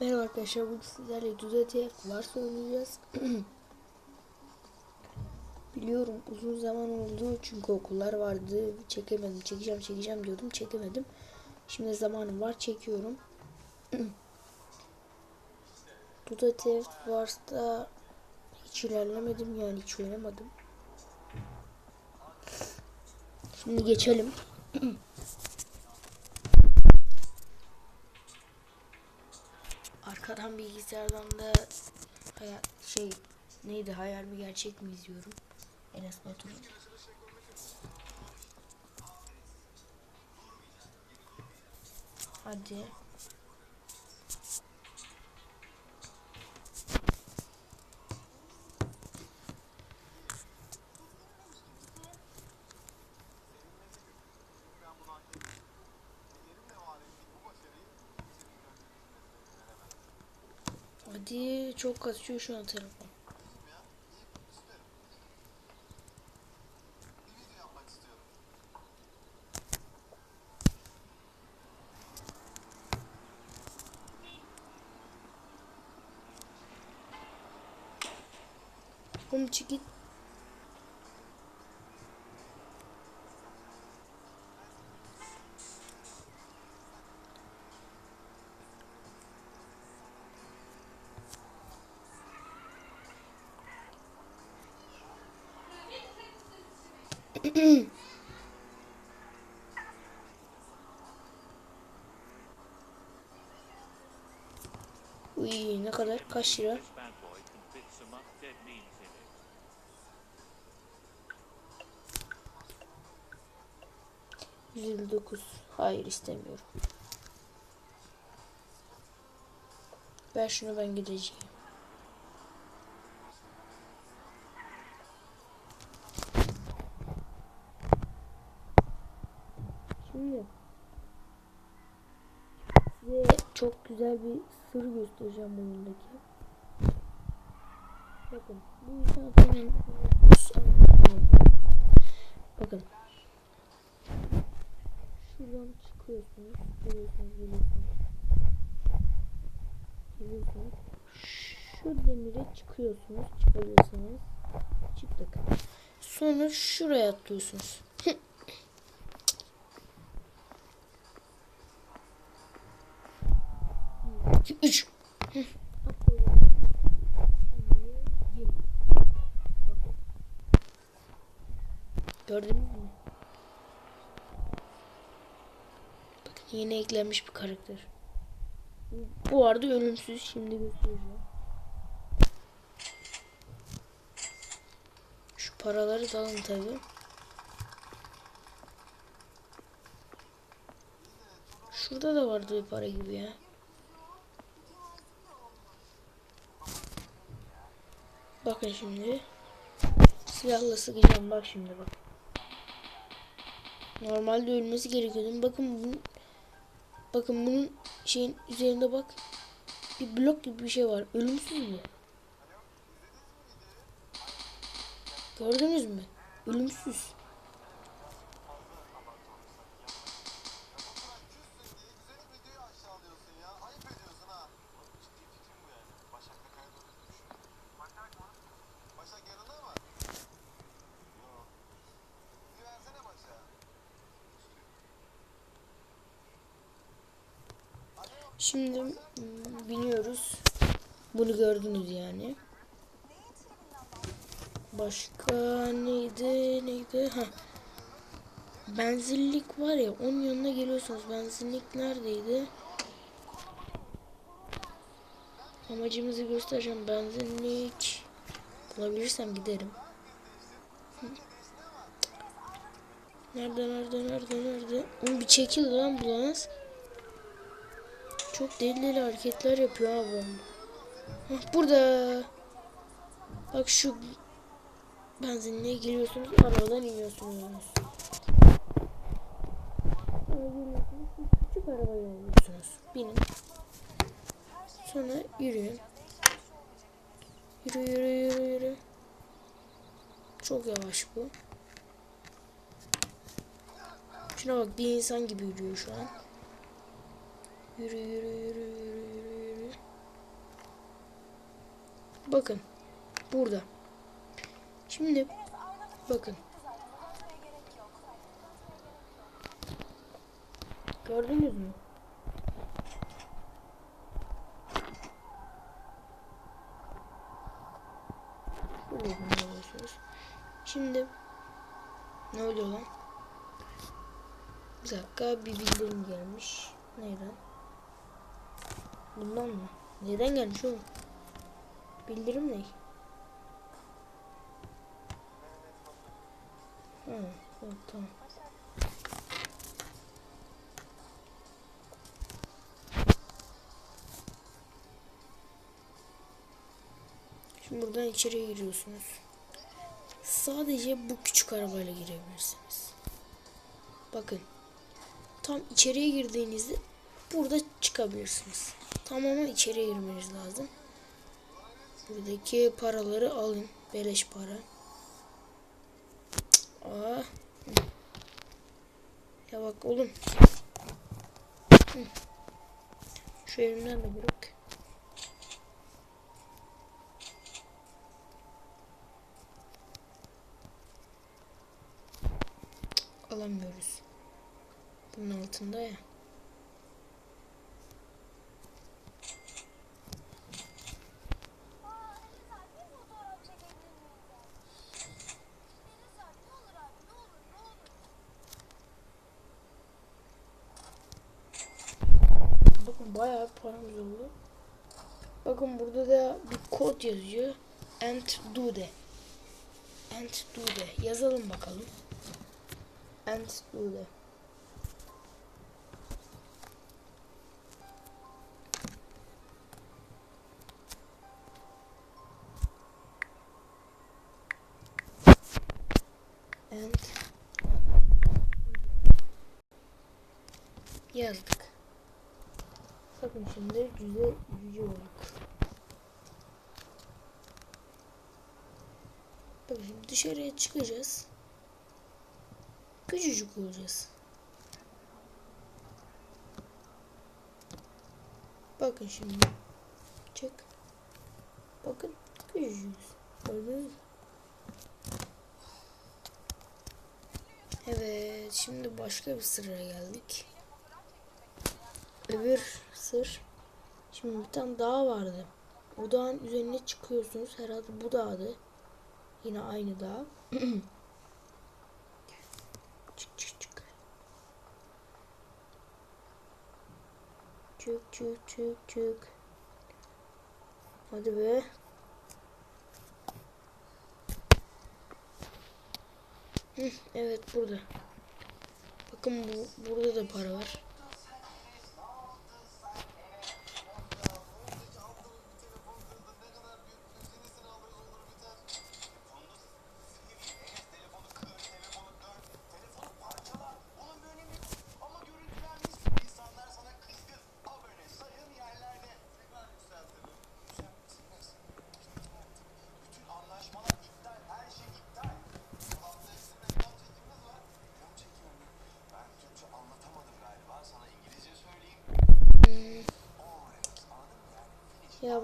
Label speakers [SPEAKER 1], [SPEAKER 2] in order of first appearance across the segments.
[SPEAKER 1] Merhaba arkadaşlar bugün sizlerle Dudate varsa oynayacağız. Biliyorum uzun zaman oldu çünkü okullar vardı çekemedim çekeceğim çekeceğim diyordum çekemedim. Şimdi zamanım var çekiyorum. Dudate varsa hiç ilerlemedim yani hiç oynamadım. Şimdi geçelim. Arkadan bilgisayardan da hayal, şey neydi hayal mi gerçek mi izliyorum. Enes Batur. Hadi. Hadi çok kasıyor şu an telefon. Oğlum çık git. Uy ne kadar? Kaç lira? Dokuz. Hayır istemiyorum. Ver şunu ben gideceğim. Şimdi size çok güzel bir sır göstereceğim oyundaki. Bakın bu zaten Bakın Şuradan çıkıyorsunuz. Geliyorsunuz, geliyorsunuz. Geliyorsunuz. Şu demire çıkıyorsunuz. Çıkabilirsiniz. Çıktık. Sonra şuraya atlıyorsunuz. İki, üç. Hı. Atlıyorum. Şimdi yirmi. Bakın. Gördünüz mü? Bakın yeni eklenmiş bir karakter. Bu arada ölümsüz şimdi göstereceğim. Şu paraları da alın tabi. Şurada da vardı bir para gibi ya. Bakın şimdi. Silahla sıkacağım bak şimdi bak. Normalde ölmesi gerekiyordu. Bakın bunun Bakın bunun şeyin üzerinde bak. Bir blok gibi bir şey var. Ölümsüz mü? Gördünüz mü? Ölümsüz. Şimdi mm, biniyoruz. Bunu gördünüz yani. Başka neydi neydi? Ha. Benzinlik var ya onun yanına geliyorsunuz. Benzinlik neredeydi? Amacımızı göstereceğim. Benzinlik bulabilirsem giderim. Nerede nerede nerede nerede? Oğlum bir çekil lan bulamaz. Çok deli deli hareketler yapıyor ha. Hah, burada. Bak şu benzinliğe giriyorsunuz. Arabadan iniyorsunuz. Küçük arabaya alıyorsunuz. Binin. Sonra yürüyün. Yürü yürü yürü yürü. Çok yavaş bu. Şuna bak bir insan gibi yürüyor şu an. Yürü yürü yürü yürü yürü yürü. Bakın. Burada. Şimdi bakın. Gördünüz mü? Şimdi ne oluyor lan? Bir dakika bir bildirim gelmiş. Neyden? Bundan mı? Neden gelmiş oğlum? Bildirim ne? Ha, evet, tamam. Şimdi buradan içeriye giriyorsunuz. Sadece bu küçük arabayla girebilirsiniz. Bakın. Tam içeriye girdiğinizde burada çıkabilirsiniz. Tamamen içeriye girmeniz lazım. Buradaki paraları alın. Beleş para. Aa. Ya bak oğlum. Şu elimden de bırak. Alamıyoruz. Bunun altında ya. Bakın bayağı paramız oldu. Bakın burada da bir kod yazıyor. And do de. And do de. Yazalım bakalım. And do de. And yazdık. Bakın şimdi güzel yüce olduk. Bakın şimdi dışarıya çıkacağız. Küçücük olacağız. Bakın şimdi. Çık. Bakın küçücüğüz. Gördünüz? Evet, şimdi başka bir sıraya geldik. Öbür sır. Şimdi bir tane dağ vardı. O dağın üzerine çıkıyorsunuz. Herhalde bu dağdı. Yine aynı dağ. çık çık çık. Çık çık çık çık. Hadi be. Evet burada. Bakın bu burada da para var.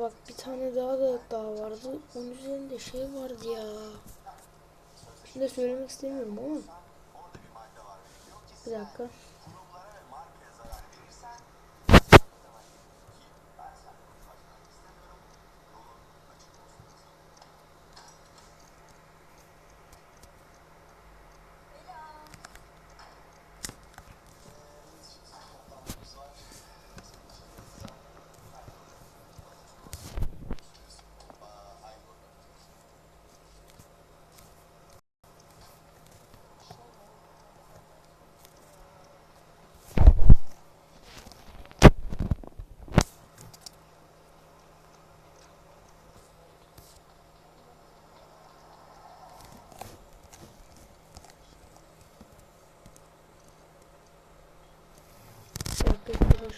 [SPEAKER 1] Bak bir tane daha da daha vardı. Onun üzerinde şey vardı ya. Şimdi söylemek istemiyorum ama. Bir dakika.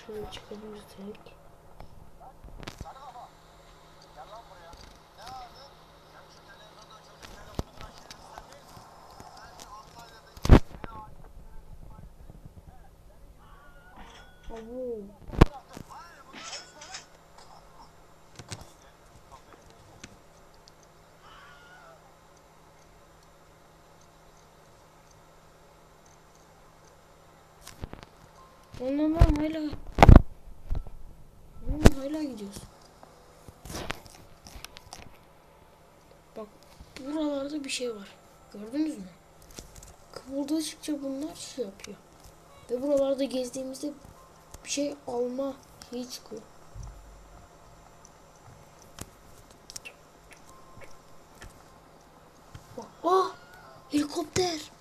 [SPEAKER 1] şöyle çıkabilirsek. Abo. Anlamam hala hala gidiyoruz. Bak buralarda bir şey var. Gördünüz mü? Kıvıldaşıkça bunlar şey yapıyor. Ve buralarda gezdiğimizde bir şey alma şeyi çıkıyor. Bak, ah! Helikopter!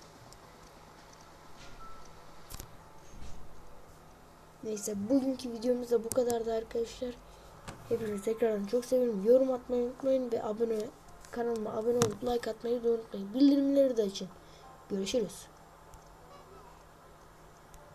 [SPEAKER 1] Neyse bugünkü videomuz da bu kadardı arkadaşlar. Hepinizi tekrardan çok seviyorum. Yorum atmayı unutmayın ve abone kanalıma abone olup like atmayı da unutmayın. Bildirimleri de açın. Görüşürüz.